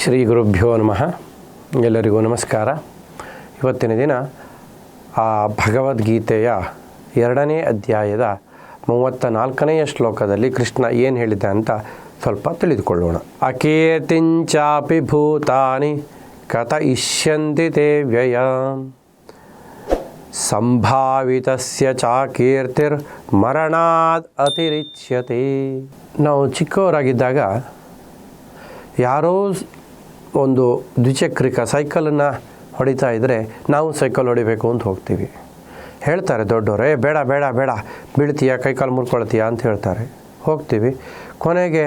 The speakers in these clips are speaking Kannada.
ಶ್ರೀ ಗುರುಭ್ಯೋ ನಮಃ. ಎಲ್ಲರಿಗೂ ನಮಸ್ಕಾರ. ಇವತ್ತಿನ ದಿನ ಆ ಭಗವದ್ಗೀತೆಯ ಎರಡನೇ ಅಧ್ಯಾಯದ ಮೂವತ್ತ ನಾಲ್ಕನೆಯ ಶ್ಲೋಕದಲ್ಲಿ ಕೃಷ್ಣ ಏನು ಹೇಳಿದ್ದ ಅಂತ ಸ್ವಲ್ಪ ತಿಳಿದುಕೊಳ್ಳೋಣ. ಅಕೀರ್ತಿಂಚಾಪಿ ಭೂತಾನಿ ಕಥ ಇಷ್ಯಂತಿ ತೇ ವ್ಯಯ. ಸಂಭಾವಿತಸ್ಯ ಚಾಕೀರ್ತಿರ್ ಮರಣಾದ್ ಅತಿರಿಚ್ಯತೆ. ನಾವು ಚಿಕ್ಕವರಾಗಿದ್ದಾಗ ಯಾರೋ ಒಂದು ದ್ವಿಚಕ್ರಿಕ ಸೈಕಲನ್ನು ಹೊಡಿತಾ ಇದ್ದರೆ ನಾವು ಸೈಕಲ್ ಹೊಡಿಬೇಕು ಅಂತ ಹೋಗ್ತೀವಿ. ಹೇಳ್ತಾರೆ ದೊಡ್ಡವರು ಏ ಬೇಡ ಬೇಡ ಬೇಡ, ಬೀಳ್ತೀಯಾ, ಕೈಕಾಲು ಮುರ್ಕೊಳ್ತೀಯಾ? ಅಂತ ಹೇಳ್ತಾರೆ. ಹೋಗ್ತೀವಿ. ಕೊನೆಗೆ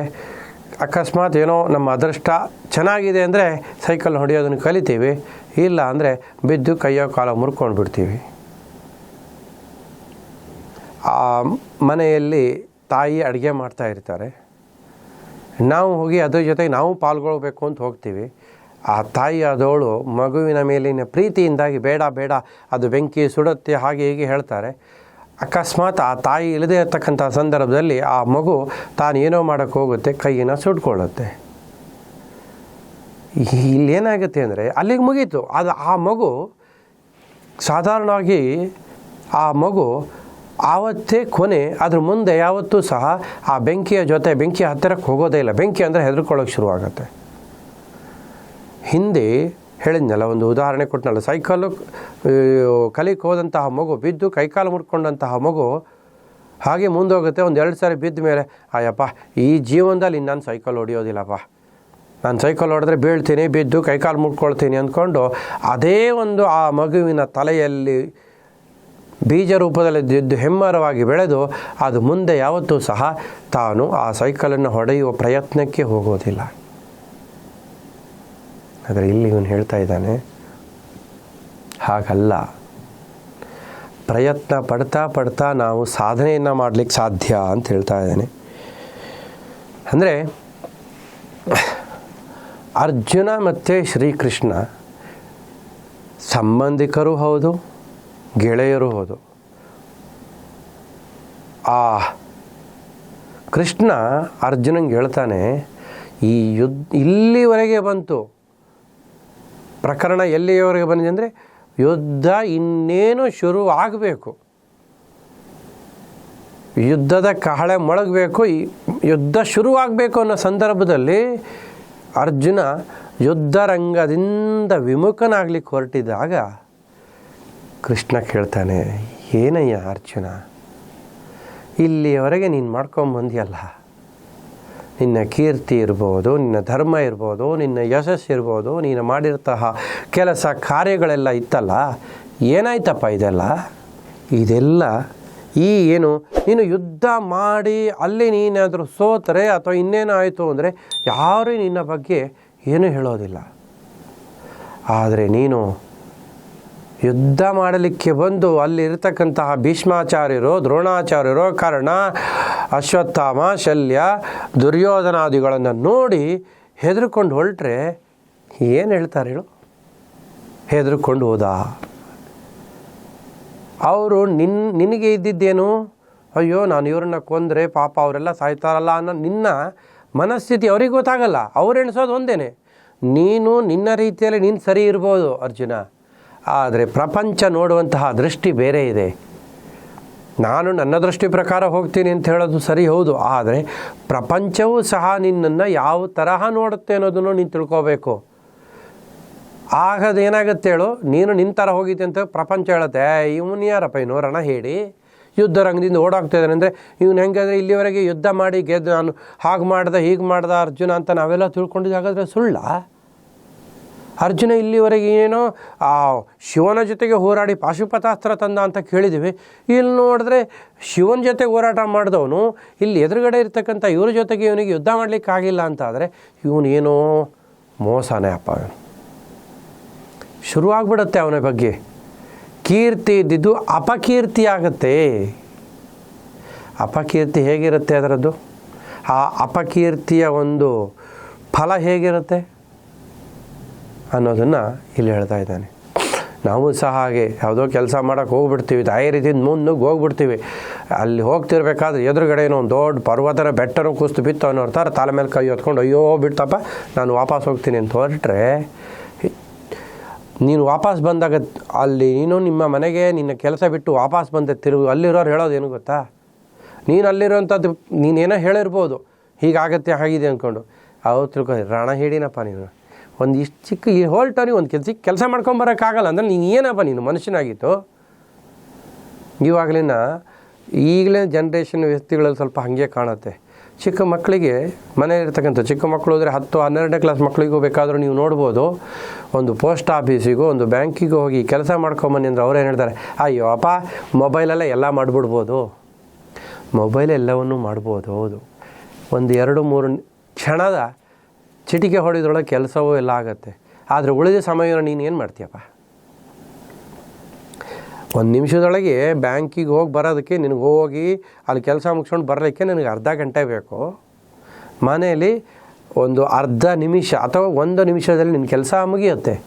ಅಕಸ್ಮಾತ್ ಏನೋ ನಮ್ಮ ಅದೃಷ್ಟ ಚೆನ್ನಾಗಿದೆ ಅಂದರೆ ಸೈಕಲ್ ಹೊಡೆಯೋದನ್ನು ಕಲಿತೀವಿ. ಇಲ್ಲ ಅಂದರೆ ಬಿದ್ದು ಕೈಯೋ ಕಾಲೋ ಮುರ್ಕೊಂಡು ಬಿಡ್ತೀವಿ ಆ ಮನೆಯಲ್ಲಿ ತಾಯಿ ಅಡುಗೆ ಮಾಡ್ತಾ ಇರ್ತಾರೆ. ನಾವು ಹೋಗಿ ಅದ್ರ ಜೊತೆಗೆ ನಾವು ಪಾಲ್ಗೊಳ್ಬೇಕು ಅಂತ ಹೋಗ್ತೀವಿ. ಆ ತಾಯಿ ಆದವಳು ಮಗುವಿನ ಮೇಲಿನ ಪ್ರೀತಿಯಿಂದಾಗಿ ಬೇಡ ಬೇಡ, ಅದು ಬೆಂಕಿ ಸುಡುತ್ತೆ, ಹಾಗೆ ಹೀಗೆ ಹೇಳ್ತಾರೆ. ಅಕಸ್ಮಾತ್ ಆ ತಾಯಿ ಇಲ್ಲದೇ ಇರತಕ್ಕಂಥ ಸಂದರ್ಭದಲ್ಲಿ ಆ ಮಗು ತಾನು ಏನೋ ಮಾಡೋಕ್ಕೆ ಹೋಗುತ್ತೆ, ಕೈಯನ್ನು ಸುಟ್ಕೊಳ್ಳುತ್ತೆ ಇಲ್ಲೇನಾಗುತ್ತೆ ಅಂದರೆ, ಅಲ್ಲಿಗೆ ಮುಗೀತು. ಅದು ಆ ಮಗು ಸಾಧಾರಣವಾಗಿ ಆ ಮಗು ಆವತ್ತೇ ಕೊನೆ, ಅದ್ರ ಮುಂದೆ ಯಾವತ್ತೂ ಸಹ ಆ ಬೆಂಕಿಯ ಜೊತೆ ಬೆಂಕಿ ಹತ್ತಿರಕ್ಕೆ ಹೋಗೋದೇ ಇಲ್ಲ. ಬೆಂಕಿ ಅಂದರೆ ಹೆದರ್ಕೊಳ್ಳೋಕೆ ಶುರುವಾಗತ್ತೆ. ಹಿಂದೆ ಹೇಳಿದ್ನಲ್ಲ, ಒಂದು ಉದಾಹರಣೆ ಕೊಟ್ಟನಲ್ಲ ಸೈಕಲ್ ಕಲಿಕ್ಕೆ ಹೋದಂತಹ ಮಗು, ಬಿದ್ದು ಕೈಕಾಲು ಮುಡ್ಕೊಂಡಂತಹ ಮಗು, ಹಾಗೆ ಮುಂದೋಗುತ್ತೆ, ಒಂದು ಎರಡು ಸಾರಿ ಬಿದ್ದ ಮೇಲೆ, ಆಯಪ್ಪ, ಈ ಜೀವನದಲ್ಲಿ ನಾನು ಸೈಕಲ್ ಹೊಡಿಯೋದಿಲ್ಲಪ್ಪ. ನಾನು ಸೈಕಲ್ ಹೊಡೆದ್ರೆ ಬೀಳ್ತೀನಿ, ಬಿದ್ದು ಕೈಕಾಲು ಮುಟ್ಕೊಳ್ತೀನಿ ಅಂದ್ಕೊಂಡು, ಅದೇ ಒಂದು ಆ ಮಗುವಿನ ತಲೆಯಲ್ಲಿ ಬೀಜ ರೂಪದಲ್ಲಿ ಎದ್ದು ಹೆಮ್ಮರವಾಗಿ ಬೆಳೆದು ಅದು ಮುಂದೆ ಯಾವತ್ತೂ ಸಹ ತಾನು ಆ ಸೈಕಲನ್ನು ಹೊಡೆಯುವ ಪ್ರಯತ್ನಕ್ಕೆ ಹೋಗೋದಿಲ್ಲ. ಆದರೆ ಇಲ್ಲಿ ಇವನು ಹೇಳ್ತಾ ಇದ್ದಾನೆ, ಹಾಗಲ್ಲ. ಪ್ರಯತ್ನ ಪಡ್ತಾ ಪಡ್ತಾ ನಾವು ಸಾಧನೆಯನ್ನು ಮಾಡಲಿಕ್ಕೆ ಸಾಧ್ಯ ಅಂತ ಹೇಳ್ತಾ ಇದ್ದಾನೆ. ಅಂದರೆ ಅರ್ಜುನ ಮತ್ತು ಶ್ರೀಕೃಷ್ಣ ಸಂಬಂಧಿಕರೂ ಹೌದು ಗೆಳೆಯರೂ ಹೋದು. ಆ ಕೃಷ್ಣ ಅರ್ಜುನಂಗೆ ಹೇಳ್ತಾನೆ, ಈ ಯುದ್ಧ ಇಲ್ಲಿವರೆಗೆ ಬಂತು. ಪ್ರಕರಣ ಎಲ್ಲಿಯವರೆಗೆ ಬಂದಿದೆ ಅಂದರೆ ಯುದ್ಧ ಇನ್ನೇನು ಶುರು ಆಗಬೇಕು. ಯುದ್ಧದ ಕಹಳೆ ಮೊಳಗಬೇಕು, ಈ ಯುದ್ಧ ಶುರುವಾಗಬೇಕು ಅನ್ನೋ ಸಂದರ್ಭದಲ್ಲಿ ಅರ್ಜುನ ಯುದ್ಧರಂಗದಿಂದ ವಿಮುಖನಾಗ್ಲಿಕ್ಕೆ ಹೊರಟಿದಾಗ ಕೃಷ್ಣ ಕೇಳ್ತಾನೆ, ಏನಯ್ಯ ಅರ್ಜುನ? ಇಲ್ಲಿಯವರೆಗೆ ನೀನು ಮಾಡ್ಕೊಂಬಂದಿಯಲ್ಲ. ನಿನ್ನ ಕೀರ್ತಿ ಇರ್ಬೋದು, ನಿನ್ನ ಧರ್ಮ ಇರ್ಬೋದು, ನಿನ್ನ ಯಶಸ್ಸು ಇರ್ಬೋದು, ನೀನು ಮಾಡಿರ್ತಹ ಕೆಲಸ ಕಾರ್ಯಗಳೆಲ್ಲ ಇತ್ತಲ್ಲ. ಏನಾಯ್ತಪ್ಪ ಇದೆಲ್ಲ? ಇದೆಲ್ಲ ಈ ಏನು, ನೀನು ಯುದ್ಧ ಮಾಡಿ ಅಲ್ಲಿ ನೀನಾದರೂ ಸೋತರೆ ಅಥವಾ ಇನ್ನೇನಾಯಿತು ಅಂದರೆ ಯಾರೂ ನಿನ್ನ ಬಗ್ಗೆ ಏನೂ ಹೇಳೋದಿಲ್ಲ. ಆದರೆ ನೀನು ಯುದ್ಧ ಮಾಡಲಿಕ್ಕೆ ಬಂದು ಅಲ್ಲಿರ್ತಕ್ಕಂತಹ ಭೀಷ್ಮಾಚಾರ್ಯರು, ದ್ರೋಣಾಚಾರ್ಯರು, ಕರ್ಣ, ಅಶ್ವತ್ಥಾಮ, ಶಲ್ಯ, ದುರ್ಯೋಧನಾದಿಗಳನ್ನು ನೋಡಿ ಹೆದರ್ಕೊಂಡು ಹೊರಟ್ರೆ ಏನು ಹೇಳ್ತಾರೆ ಹೇಳು? ಹೆದರ್ಕೊಂಡು ಹೋದ. ಅವರು ನಿನ್, ನಿನಗೆ ಇದ್ದಿದ್ದೇನು? ಅಯ್ಯೋ, ನಾನು ಇವ್ರನ್ನ ಕೊಂದರೆ ಪಾಪ ಅವರೆಲ್ಲ ಸಾಯ್ತಾರಲ್ಲ ಅನ್ನೋ ನಿನ್ನ ಮನಸ್ಥಿತಿ ಅವ್ರಿಗೆ ಗೊತ್ತಾಗಲ್ಲ. ಅವ್ರು ಎಣಿಸೋದು ಒಂದೇನೆ. ನೀನು ನಿನ್ನ ರೀತಿಯಲ್ಲಿ ನೀನು ಸರಿ ಇರ್ಬೋದು ಅರ್ಜುನ. ಆದರೆ ಪ್ರಪಂಚ ನೋಡುವಂತಹ ದೃಷ್ಟಿ ಬೇರೆ ಇದೆ. ನಾನು ನನ್ನ ದೃಷ್ಟಿ ಪ್ರಕಾರ ಹೋಗ್ತೀನಿ ಅಂತ ಹೇಳೋದು ಸರಿ ಹೌದು, ಆದರೆ ಪ್ರಪಂಚವೂ ಸಹ ನಿನ್ನನ್ನು ಯಾವ ತರಹ ನೋಡುತ್ತೆ ಅನ್ನೋದನ್ನು ನೀನು ತಿಳ್ಕೋಬೇಕು. ಆಗದು ಏನಾಗುತ್ತೆ ಹೇಳು, ನೀನು ನಿನ್ನ ಥರ ಹೋಗಿದ್ದೆ ಅಂತ ಪ್ರಪಂಚ ಹೇಳುತ್ತೆ ಇವನು ಯಾರಪ್ಪ, ಇವನು ರಣ ಹೇಳಿ, ಯುದ್ಧ ರಂಗದಿಂದ ಓಡಾಗ್ತಾ ಇದ್ದಾನೆ ಅಂದರೆ ಇವನು ಹೆಂಗಂದರೆ ಇಲ್ಲಿವರೆಗೆ ಯುದ್ಧ ಮಾಡಿ ಗೆದ್ದು ನಾನು ಹಾಗೆ ಮಾಡ್ದೆ, ಹೀಗೆ ಮಾಡ್ದೆ ಅರ್ಜುನ ಅಂತ ನಾವೆಲ್ಲ ತಿಳ್ಕೊಂಡಿದ್ದು ಹಾಗಾದರೆ ಸುಳ್ಳ? ಅರ್ಜುನ ಇಲ್ಲಿವರೆಗೆ ಏನೋ ಆ ಶಿವನ ಜೊತೆಗೆ ಹೋರಾಡಿ ಪಾಶುಪತಾಸ್ತ್ರ ತಂದ ಅಂತ ಕೇಳಿದ್ದೀವಿ ಇಲ್ಲಿ ನೋಡಿದ್ರೆ ಶಿವನ ಜೊತೆ ಹೋರಾಟ ಮಾಡಿದವನು, ಇಲ್ಲಿ ಎದುರುಗಡೆ ಇರ್ತಕ್ಕಂಥ ಇವ್ರ ಜೊತೆಗೆ ಇವನಿಗೆ ಯುದ್ಧ ಮಾಡಲಿಕ್ಕೆ ಆಗಿಲ್ಲ ಅಂತ ಆದರೆ ಇವನೇನೋ ಮೋಸನೇ ಅಪ್ಪ ಇವನು. ಶುರುವಾಗ್ಬಿಡುತ್ತೆ ಅವನ ಬಗ್ಗೆ. ಕೀರ್ತಿ ಇದ್ದಿದ್ದು ಅಪಕೀರ್ತಿ ಆಗುತ್ತೆ. ಅಪಕೀರ್ತಿ ಹೇಗಿರುತ್ತೆ ಅದರದ್ದು? ಆ ಅಪಕೀರ್ತಿಯ ಒಂದು ಫಲ ಹೇಗಿರುತ್ತೆ? ಅನ್ನೋದನ್ನು ಇಲ್ಲಿ ಹೇಳ್ತಾ ಇದ್ದಾನೆ. ನಾವು ಸಹ ಹಾಗೆ ಯಾವುದೋ ಕೆಲಸ ಮಾಡೋಕ್ಕೆ ಹೋಗ್ಬಿಡ್ತೀವಿ ತಾಯಿ ರೀತಿಯಿಂದ ಮುನ್ನುಗ್ಗಿ ಹೋಗ್ಬಿಡ್ತೀವಿ. ಅಲ್ಲಿ ಹೋಗ್ತಿರ್ಬೇಕಾದ್ರೆ ಎದುರುಗಡೆ ಏನೋ ಒಂದು ದೊಡ್ಡ ಪರ್ವತರ ಬೆಟ್ಟರು ಕುಸ್ತು ಬಿತ್ತು ಅನ್ನೋ ಥರ ತಲೆ ಮೇಲೆ ಕೈ ಹೊತ್ಕೊಂಡು, ಅಯ್ಯೋ, ಬಿಡ್ತಪ್ಪ, ನಾನು ವಾಪಸ್ ಹೋಗ್ತೀನಿ ಅಂತ ಹೊರಟ್ರೆ, ನೀನು ವಾಪಸ್ ಬಂದಾಗ ಅಲ್ಲಿ ನೀನು ನಿಮ್ಮ ಮನೆಗೆ ನಿನ್ನ ಕೆಲಸ ಬಿಟ್ಟು ವಾಪಸ್ ಬಂದೆ, ತಿರುಗು ಅಲ್ಲಿರೋರು ಹೇಳೋದು ಏನು ಗೊತ್ತಾ? ನೀನು ಅಲ್ಲಿರೋಂಥದ್ದು ನೀನೇನೋ ಹೇಳಿರ್ಬೋದು, ಹೀಗಾಗತ್ತೆ, ಹಾಗಿದೆ ಅಂದ್ಕೊಂಡು. ಅವ್ರು ತಿಳ್ಕೊ ರಣ ಹೇಳಿನಪ್ಪ ನೀನು. ಒಂದು ಇಷ್ಟು ಚಿಕ್ಕ ಈ ಹೊಲ್ಟನಿ ಒಂದು ಕೆಲಸ ಕೆಲಸ ಮಾಡ್ಕೊಂಬರೋಕ್ಕಾಗಲ್ಲ ಅಂದರೆ ನೀನು ಏನಪ್ಪ ನೀನು ಮನುಷ್ಯನಾಗಿತ್ತು ಇವಾಗಲಿನ ಈಗಲೇ ಜನ್ರೇಷನ್ ವ್ಯಕ್ತಿಗಳಲ್ಲಿ ಸ್ವಲ್ಪ ಹಾಗೆ ಕಾಣುತ್ತೆ. ಚಿಕ್ಕ ಮಕ್ಕಳಿಗೆ ಮನೆಯಲ್ಲಿರ್ತಕ್ಕಂಥ ಚಿಕ್ಕ ಮಕ್ಕಳು ಹೋದರೆ ಹತ್ತು ಹನ್ನೆರಡನೇ ಕ್ಲಾಸ್ ಮಕ್ಕಳಿಗೂ ಬೇಕಾದರೂ ನೀವು ನೋಡ್ಬೋದು. ಒಂದು ಪೋಸ್ಟ್ ಆಫೀಸಿಗೂ ಒಂದು ಬ್ಯಾಂಕಿಗೂ ಹೋಗಿ ಕೆಲಸ ಮಾಡ್ಕೊಂಬನ್ನಿ ಅಂದ್ರೆ ಅವ್ರು ಏನು ಹೇಳ್ತಾರೆ, ಅಯ್ಯೋ ಅಪ್ಪ ಮೊಬೈಲಲ್ಲೇ ಎಲ್ಲ ಮಾಡಿಬಿಡ್ಬೋದು. ಮೊಬೈಲ್ ಎಲ್ಲವನ್ನೂ ಮಾಡ್ಬೋದು, ಹೌದು. ಒಂದು ಎರಡು ಮೂರು ಕ್ಷಣದ ಚಿಟಿಕೆ ಹೊಡೆದ್ರೊಳಗೆ ಕೆಲಸವೂ ಎಲ್ಲ ಆಗುತ್ತೆ. ಆದರೆ ಉಳಿದ ಸಮಯವನ್ನು ನೀನು ಏನು ಮಾಡ್ತೀಯಪ್ಪ? ಒಂದು ನಿಮಿಷದೊಳಗೆ ಬ್ಯಾಂಕಿಗೆ ಹೋಗಿ ಬರೋದಕ್ಕೆ ನಿನಗೆ ಹೋಗಿ ಅಲ್ಲಿ ಕೆಲಸ ಮುಗಿಸ್ಕೊಂಡು ಬರಲಿಕ್ಕೆ ನಿನಗೆ ಅರ್ಧ ಗಂಟೆ ಬೇಕು. ಮನೆಯಲ್ಲಿ ಒಂದು ಅರ್ಧ ನಿಮಿಷ ಅಥವಾ ಒಂದು ನಿಮಿಷದಲ್ಲಿ ನಿನ್ನ ಕೆಲಸ ಮುಗಿಯುತ್ತೆ.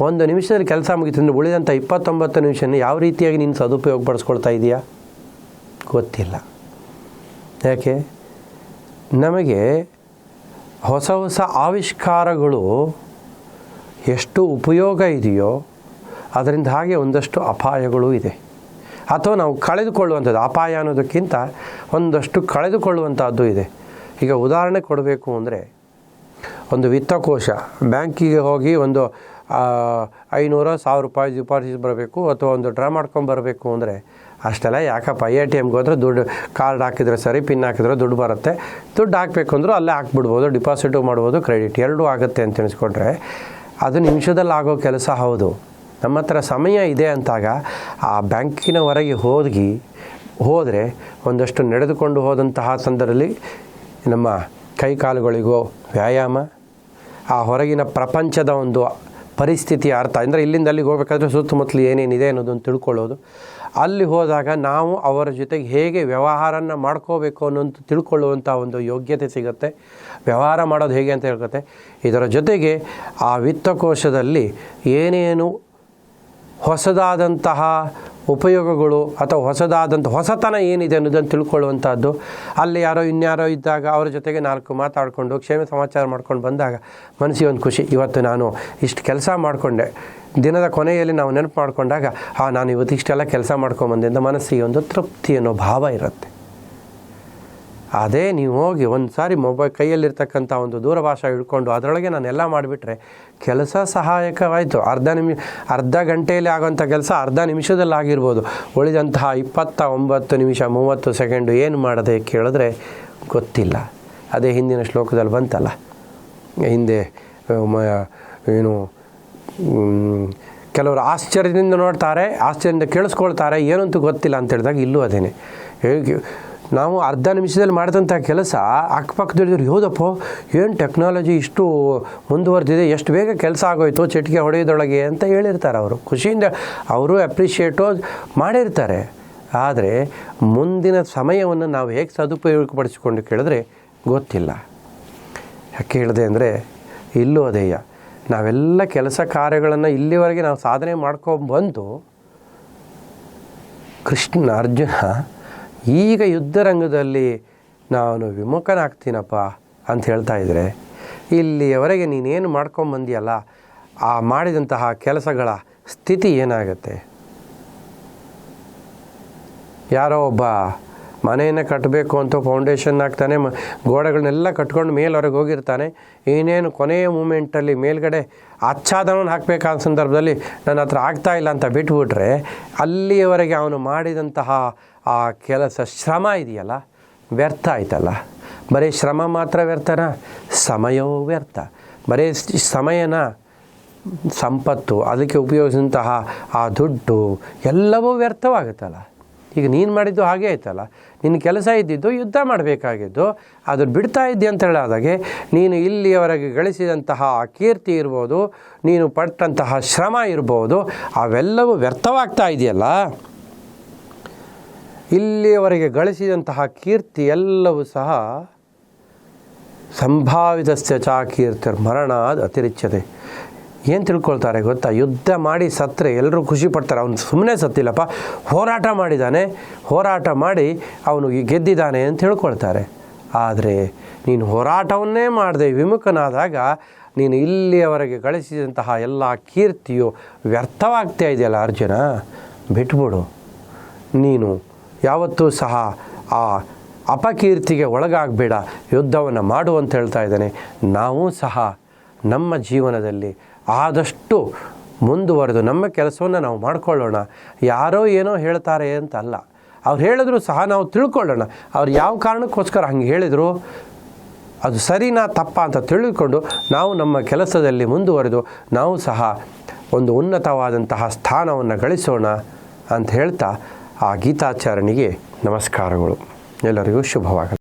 ಒಂದು ನಿಮಿಷದಲ್ಲಿ ಕೆಲಸ ಮುಗಿತಂದ್ರೆ ಉಳಿದಂಥ ಇಪ್ಪತ್ತೊಂಬತ್ತು ನಿಮಿಷನ ಯಾವ ರೀತಿಯಾಗಿ ನೀನು ಸದುಪಯೋಗ ಪಡಿಸ್ಕೊಳ್ತಾ ಇದೆಯಾ? ಗೊತ್ತಿಲ್ಲ. ಯಾಕೆ? ನಮಗೆ ಹೊಸ ಹೊಸ ಆವಿಷ್ಕಾರಗಳು ಎಷ್ಟು ಉಪಯೋಗ ಇದೆಯೋ ಅದರಿಂದ ಹಾಗೆ ಒಂದಷ್ಟು ಅಪಾಯಗಳು ಇದೆ. ಅಥವಾ ನಾವು ಕಳೆದುಕೊಳ್ಳುವಂಥದ್ದು, ಅಪಾಯ ಅನ್ನೋದಕ್ಕಿಂತ ಒಂದಷ್ಟು ಕಳೆದುಕೊಳ್ಳುವಂಥದ್ದು ಇದೆ. ಈಗ ಉದಾಹರಣೆ ಕೊಡಬೇಕು ಅಂದರೆ ಒಂದು ವಿತ್ತಕೋಶ, ಬ್ಯಾಂಕಿಗೆ ಹೋಗಿ ಒಂದು ಐನೂರ, ಸಾವಿರ ರೂಪಾಯಿ ಡಿಪಾಸಿಟ್ ಬರಬೇಕು ಅಥವಾ ಒಂದು ಡ್ರಾ ಮಾಡ್ಕೊಂಡು ಬರಬೇಕು ಅಂದರೆ ಅಷ್ಟೆಲ್ಲ ಯಾಕಪ್ಪ ಎ ಟಿ ಎಮ್ಗೆ ಹೋದ್ರೆ ದುಡ್ಡು ಕಾರ್ಡ್ ಹಾಕಿದ್ರೆ ಸರಿ ಪಿನ್ ಹಾಕಿದ್ರೆ ದುಡ್ಡು ಬರುತ್ತೆ. ದುಡ್ಡು ಹಾಕಬೇಕು ಅಂದರೂ ಅಲ್ಲೇ ಹಾಕ್ಬಿಡ್ಬೋದು ಡಿಪಾಸಿಟು ಮಾಡ್ಬೋದು ಕ್ರೆಡಿಟ್ ಎರಡೂ ಆಗುತ್ತೆ ಅಂತ ತಿಳಿಸ್ಕೊಟ್ರೆ ಅದು ನಿಮಿಷದಲ್ಲಿ ಆಗೋ ಕೆಲಸ ಹೌದು. ನಮ್ಮ ಹತ್ರ ಸಮಯ ಇದೆ ಅಂತಾಗ ಆ ಬ್ಯಾಂಕಿನ ಹೊರಗೆ ಹೋಗಿ ಹೋದರೆ ಒಂದಷ್ಟು ನಡೆದುಕೊಂಡು ಹೋದಂತಹ ಸಂದರ್ಭದಲ್ಲಿ ನಮ್ಮ ಕೈ ಕಾಲುಗಳಿಗೋ ವ್ಯಾಯಾಮ, ಆ ಹೊರಗಿನ ಪ್ರಪಂಚದ ಒಂದು ಪರಿಸ್ಥಿತಿಯ ಅರ್ಥ. ಅಂದರೆ ಇಲ್ಲಿಂದ ಅಲ್ಲಿಗೆ ಹೋಗ್ಬೇಕಾದ್ರೆ ಸುತ್ತಮುತ್ತಲು ಏನೇನಿದೆ ಅನ್ನೋದನ್ನು ತಿಳ್ಕೊಳ್ಳೋದು. ಅಲ್ಲಿ ಹೋದಾಗ ನಾವು ಅವರ ಜೊತೆಗೆ ಹೇಗೆ ವ್ಯವಹಾರನ ಮಾಡ್ಕೋಬೇಕು ಅನ್ನೋದು ತಿಳ್ಕೊಳ್ಳುವಂಥ ಒಂದು ಯೋಗ್ಯತೆ ಸಿಗುತ್ತೆ. ವ್ಯವಹಾರ ಮಾಡೋದು ಹೇಗೆ ಅಂತ ಹೇಳ್ಕತ್ತೆ. ಇದರ ಜೊತೆಗೆ ಆ ವಿತ್ತಕೋಶದಲ್ಲಿ ಏನೇನು ಹೊಸದಾದಂತಹ ಉಪಯೋಗಗಳು ಅಥವಾ ಹೊಸದಾದಂಥ ಹೊಸತನ ಏನಿದೆ ಅನ್ನೋದನ್ನು ತಿಳ್ಕೊಳ್ಳುವಂಥದ್ದು. ಅಲ್ಲಿ ಯಾರೋ ಇನ್ಯಾರೋ ಇದ್ದಾಗ ಅವರ ಜೊತೆಗೆ ನಾಲ್ಕು ಮಾತಾಡಿಕೊಂಡು ಕ್ಷೇಮ ಸಮಾಚಾರ ಮಾಡ್ಕೊಂಡು ಬಂದಾಗ ಮನಸ್ಸಿಗೆ ಒಂದು ಖುಷಿ. ಇವತ್ತು ನಾನು ಇಷ್ಟು ಕೆಲಸ ಮಾಡಿಕೊಂಡೆ. ದಿನದ ಕೊನೆಯಲ್ಲಿ ನಾವು ನೆನಪು ಮಾಡಿಕೊಂಡಾಗ, ಆ, ನಾನು ಇವತ್ತು ಇಷ್ಟೆಲ್ಲ ಕೆಲಸ ಮಾಡ್ಕೊಂಬಂದೆ ಅಂತ ಮನಸ್ಸಿಗೆ ಒಂದು ತೃಪ್ತಿ ಅನ್ನೋ ಭಾವ ಇರುತ್ತೆ. ಅದೇ ನೀವು ಹೋಗಿ ಒಂದು ಸಾರಿ ಮೊಬೈಲ್ ಕೈಯಲ್ಲಿರ್ತಕ್ಕಂಥ ಒಂದು ದೂರಭಾಷೆ ಹಿಡ್ಕೊಂಡು ಅದರೊಳಗೆ ನಾನೆಲ್ಲ ಮಾಡಿಬಿಟ್ರೆ ಕೆಲಸ ಸಹಾಯಕವಾಯಿತು. ಅರ್ಧ ನಿಮಿ ಅರ್ಧ ಗಂಟೆಯಲ್ಲಿ ಆಗೋಂಥ ಕೆಲಸ ಅರ್ಧ ನಿಮಿಷದಲ್ಲಿ ಆಗಿರ್ಬೋದು. ಉಳಿದಂತಹ ಇಪ್ಪತ್ತ ಒಂಬತ್ತು ನಿಮಿಷ ಮೂವತ್ತು ಸೆಕೆಂಡು ಏನು ಮಾಡದೆ ಕೇಳಿದ್ರೆ ಗೊತ್ತಿಲ್ಲ. ಅದೇ ಹಿಂದಿನ ಶ್ಲೋಕದಲ್ಲಿ ಬಂತಲ್ಲ. ಹಿಂದೆ ಏನು ಕೆಲವರು ಆಶ್ಚರ್ಯದಿಂದ ನೋಡ್ತಾರೆ, ಆಶ್ಚರ್ಯದಿಂದ ಕೇಳಿಸ್ಕೊಳ್ತಾರೆ, ಏನಂತೂ ಗೊತ್ತಿಲ್ಲ ಅಂತ ಹೇಳಿದಾಗ ಇಲ್ಲೂ ಅದೇನೆ. ಹೇಗೆ ನಾವು ಅರ್ಧ ನಿಮಿಷದಲ್ಲಿ ಮಾಡಿದಂಥ ಕೆಲಸ ಅಕ್ಕಪಕ್ಕದಲ್ಲಿದ್ರು ಯೋದಪ್ಪ ಏನು ಟೆಕ್ನಾಲಜಿ ಇಷ್ಟು ಮುಂದುವರೆದಿದೆ, ಎಷ್ಟು ಬೇಗ ಕೆಲಸ ಆಗೋಯ್ತು ಚಿಟಿಕೆ ಹೊಡೆಯೋದೊಳಗೆ ಅಂತ ಹೇಳಿರ್ತಾರೆ ಅವರು. ಖುಷಿಯಿಂದ ಅವರು ಅಪ್ರಿಷಿಯೇಟು ಮಾಡಿರ್ತಾರೆ. ಆದರೆ ಮುಂದಿನ ಸಮಯವನ್ನು ನಾವು ಹೇಗೆ ಸದುಪಯೋಗಪಡಿಸಿಕೊಂಡು ಕೇಳಿದ್ರೆ ಗೊತ್ತಿಲ್ಲ. ಯಾಕೆ ಹೇಳಿದೆ ಅಂದರೆ, ಇಲ್ಲೂ ಅದೇಯ ನಾವೆಲ್ಲ ಕೆಲಸ ಕಾರ್ಯಗಳನ್ನು ಇಲ್ಲಿವರೆಗೆ ನಾವು ಸಾಧನೆ ಮಾಡ್ಕೊಂಬಂದು ಕೃಷ್ಣ, ಅರ್ಜುನ ಈಗ ಯುದ್ಧರಂಗದಲ್ಲಿ ನಾನು ವಿಮುಖನಾಗ್ತೀನಪ್ಪ ಅಂತ ಹೇಳ್ತಾ ಇದ್ದರೆ ಇಲ್ಲಿಯವರೆಗೆ ನೀನೇನು ಮಾಡ್ಕೊಂಬಂದಿಯಲ್ಲ, ಆ ಮಾಡಿದಂತಹ ಕೆಲಸಗಳ ಸ್ಥಿತಿ ಏನಾಗುತ್ತೆ? ಯಾರೋ ಒಬ್ಬ ಮನೆಯನ್ನು ಕಟ್ಟಬೇಕು ಅಂತ ಫೌಂಡೇಶನ್ ಹಾಕ್ತಾನೆ ಮ, ಗೋಡೆಗಳನ್ನೆಲ್ಲ ಕಟ್ಕೊಂಡು ಮೇಲ್ವರೆಗೆ ಹೋಗಿರ್ತಾನೆ, ಏನೇನು ಕೊನೆಯ ಮೂಮೆಂಟಲ್ಲಿ ಮೇಲ್ಗಡೆ ಆಚ್ಛಾದನವನ್ನು ಹಾಕಬೇಕಾದ ಸಂದರ್ಭದಲ್ಲಿ ನನ್ನ ಹತ್ರ ಆಗ್ತಾ ಇಲ್ಲ ಅಂತ ಬಿಟ್ಬಿಟ್ರೆ, ಅಲ್ಲಿಯವರೆಗೆ ಅವನು ಮಾಡಿದಂತಹ ಆ ಕೆಲಸ ಶ್ರಮ ಇದೆಯಲ್ಲ, ವ್ಯರ್ಥ ಆಯ್ತಲ್ಲ? ಬರೀ ಶ್ರಮ ಮಾತ್ರ ವ್ಯರ್ಥನ? ಸಮಯವೂ ವ್ಯರ್ಥ. ಬರೀ ಸಮಯನ ಸಂಪತ್ತು, ಅದಕ್ಕೆ ಉಪಯೋಗಿಸಿದಂತಹ ಆ ದುಡ್ಡು ಎಲ್ಲವೂ ವ್ಯರ್ಥವಾಗುತ್ತಲ್ಲ? ಈಗ ನೀನು ಮಾಡಿದ್ದು ಹಾಗೆ ಆಯ್ತಲ್ಲ? ನಿನ್ನ ಕೆಲಸ ಇದ್ದಿದ್ದು ಯುದ್ಧ ಮಾಡಬೇಕಾಗಿದ್ದು, ಅದು ಬಿಡ್ತಾ ಇದ್ದೆ ಅಂತ ಹೇಳಾದಾಗೆ ನೀನು ಇಲ್ಲಿಯವರೆಗೆ ಗಳಿಸಿದಂತಹ ಆ ಕೀರ್ತಿ ಇರ್ಬೋದು, ನೀನು ಪಟ್ಟಂತಹ ಶ್ರಮ ಇರ್ಬೋದು, ಅವೆಲ್ಲವೂ ವ್ಯರ್ಥವಾಗ್ತಾ ಇದೆಯಲ್ಲ? ಇಲ್ಲಿಯವರೆಗೆ ಗಳಿಸಿದಂತಹ ಕೀರ್ತಿ ಎಲ್ಲವೂ ಸಹ ಸಂಭಾವಿತಸ್ಯ ಚಾ ಕೀರ್ತಿರ್ ಮರಣಾದ ಅತಿರಿಚ್ಯತೆ. ಏನು ತಿಳ್ಕೊಳ್ತಾರೆ ಗೊತ್ತಾ? ಯುದ್ಧ ಮಾಡಿ ಸತ್ತರೆ ಎಲ್ಲರೂ ಖುಷಿ ಪಡ್ತಾರೆ. ಅವನು ಸುಮ್ಮನೆ ಸತ್ತಿಲ್ಲಪ್ಪ. ಹೋರಾಟ ಮಾಡಿದ್ದಾನೆ ಹೋರಾಟ ಮಾಡಿ ಅವನು ಗೆದ್ದಿದ್ದಾನೆ ಅಂತ ತಿಳ್ಕೊಳ್ತಾರೆ. ಆದರೆ ನೀನು ಹೋರಾಟವನ್ನೇ ಮಾಡದೆ ವಿಮುಖನಾದಾಗ ನೀನು ಇಲ್ಲಿಯವರೆಗೆ ಗಳಿಸಿದಂತಹ ಎಲ್ಲ ಕೀರ್ತಿಯು ವ್ಯರ್ಥವಾಗ್ತಾ ಇದೆಯಲ್ಲ ಅರ್ಜುನ? ಬಿಟ್ಬಿಡು. ನೀನು ಯಾವತ್ತೂ ಸಹ ಆ ಅಪಕೀರ್ತಿಗೆ ಒಳಗಾಗಬೇಡ, ಯುದ್ಧವನ್ನು ಮಾಡು ಅಂತ ಹೇಳ್ತಾ ಇದ್ದಾನೆ. ನಾವು ಸಹ ನಮ್ಮ ಜೀವನದಲ್ಲಿ ಆದಷ್ಟು ಮುಂದುವರೆದು ನಮ್ಮ ಕೆಲಸವನ್ನು ನಾವು ಮಾಡಿಕೊಳ್ಳೋಣ. ಯಾರೋ ಏನೋ ಹೇಳ್ತಾರೆ ಅಂತ ಅಲ್ಲ. ಅವ್ರು ಹೇಳಿದ್ರು ಸಹ ನಾವು ತಿಳ್ಕೊಳ್ಳೋಣ. ಅವ್ರು ಯಾವ ಕಾರಣಕ್ಕೋಸ್ಕರ ಹಂಗೆ ಹೇಳಿದರು? ಅದು ಸರಿನಾ ತಪ್ಪ ಅಂತ ತಿಳಿದುಕೊಂಡು ನಾವು ನಮ್ಮ ಕೆಲಸದಲ್ಲಿ ಮುಂದುವರೆದು ನಾವು ಸಹ ಒಂದು ಉನ್ನತವಾದಂತಹ ಸ್ಥಾನವನ್ನು ಗಳಿಸೋಣ ಅಂತ ಹೇಳ್ತಾ ಆ ಗೀತಾಚಾರಣಿಗೆ ನಮಸ್ಕಾರಗಳು. ಎಲ್ಲರಿಗೂ ಶುಭವಾಗಲಿ.